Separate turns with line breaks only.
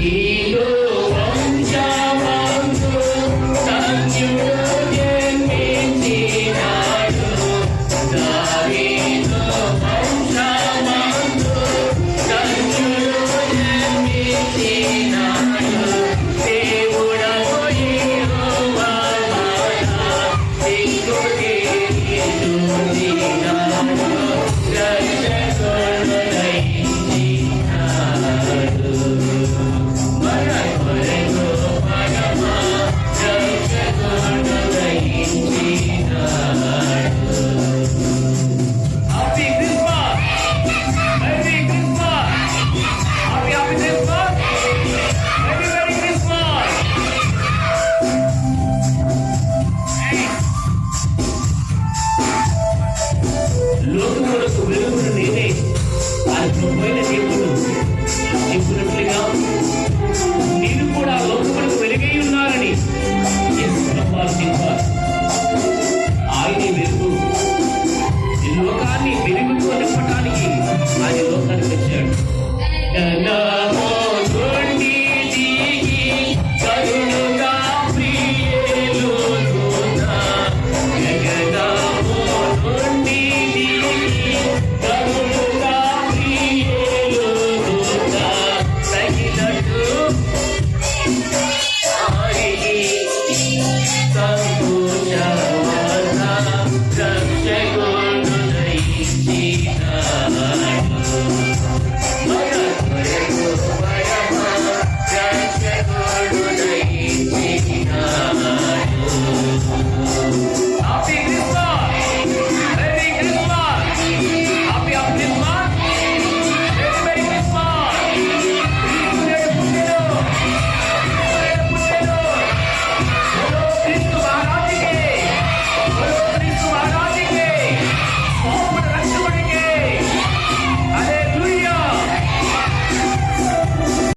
Eagle. లోకములకు వెలుగును నేనే అర్థమైన దేవుడు చెప్పినట్లుగా నేను కూడా లోకములకు వెలుగై ఉన్నారని ఆయన చెప్పారు వెలుగు లోకాన్ని వెలుగుతో నింపడానికి ఆయన లోకానికి వచ్చాడు. Thank you.